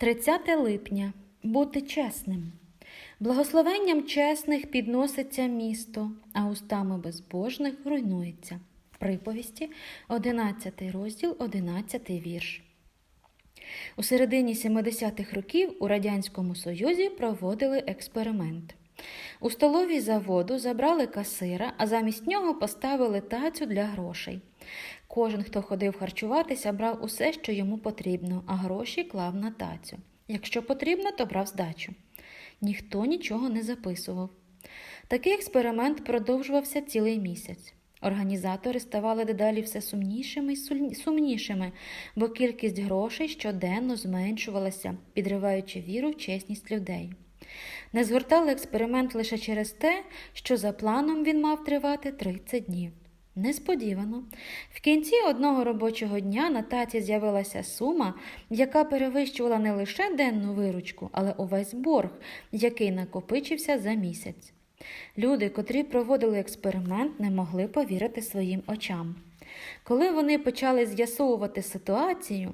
30 липня. Бути чесним. Благословенням чесних підноситься місто, а устами безбожних руйнується. Приповісті, 11 розділ, 11 вірш. У середині 70-х років у Радянському Союзі проводили експеримент. У столовій заводу забрали касира, а замість нього поставили тацю для грошей. Кожен, хто ходив харчуватися, брав усе, що йому потрібно, а гроші клав на тацю. Якщо потрібно, то брав здачу. Ніхто нічого не записував. Такий експеримент продовжувався цілий місяць. Організатори ставали дедалі все сумнішими і сумнішими, бо кількість грошей щоденно зменшувалася, підриваючи віру в чесність людей. Не згортали експеримент лише через те, що за планом він мав тривати 30 днів. Несподівано, в кінці одного робочого дня на таці з'явилася сума, яка перевищувала не лише денну виручку, але увесь борг, який накопичився за місяць. Люди, котрі проводили експеримент, не могли повірити своїм очам. Коли вони почали з'ясовувати ситуацію,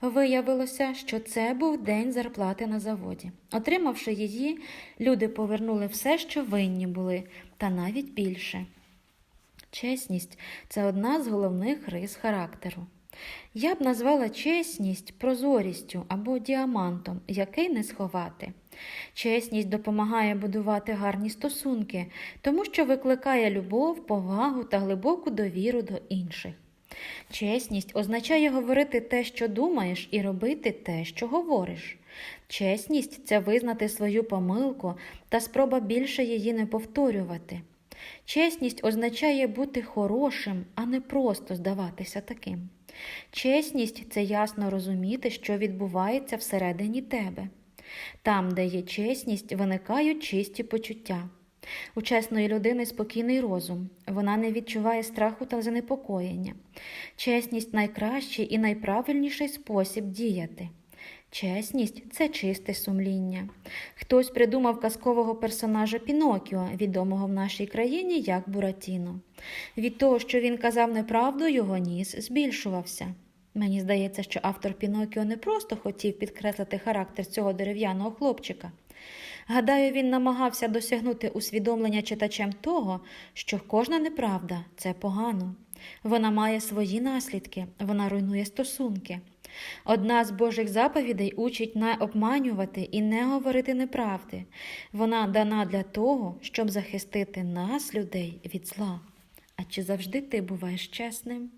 виявилося, що це був день зарплати на заводі. Отримавши її, люди повернули все, що винні були, та навіть більше. Чесність це одна з головних рис характеру. Я б назвала чесність прозорістю або діамантом, який не сховати. Чесність допомагає будувати гарні стосунки, тому що викликає любов, повагу та глибоку довіру до інших. Чесність означає говорити те, що думаєш, і робити те, що говориш. Чесність це визнати свою помилку та спроба більше її не повторювати. Чесність означає бути хорошим, а не просто здаватися таким. Чесність це ясно розуміти, що відбувається всередині тебе. Там, де є чесність, виникають чисті почуття. У чесної людини спокійний розум, вона не відчуває страху та занепокоєння. Чесність найкращий і найправильніший спосіб діяти. Чесність це чисте сумління. Хтось придумав казкового персонажа Пінокіо, відомого в нашій країні як Буратіно. Від того, що він казав неправду, його ніс збільшувався. Мені здається, що автор Пінокіо не просто хотів підкреслити характер цього дерев'яного хлопчика. Гадаю, він намагався досягнути усвідомлення читачем того, що кожна неправда це погано. Вона має свої наслідки, вона руйнує стосунки. Одна з Божих заповідей учить не обманювати і не говорити неправди. Вона дана для того, щоб захистити нас, людей, від зла. А чи завжди ти буваєш чесним?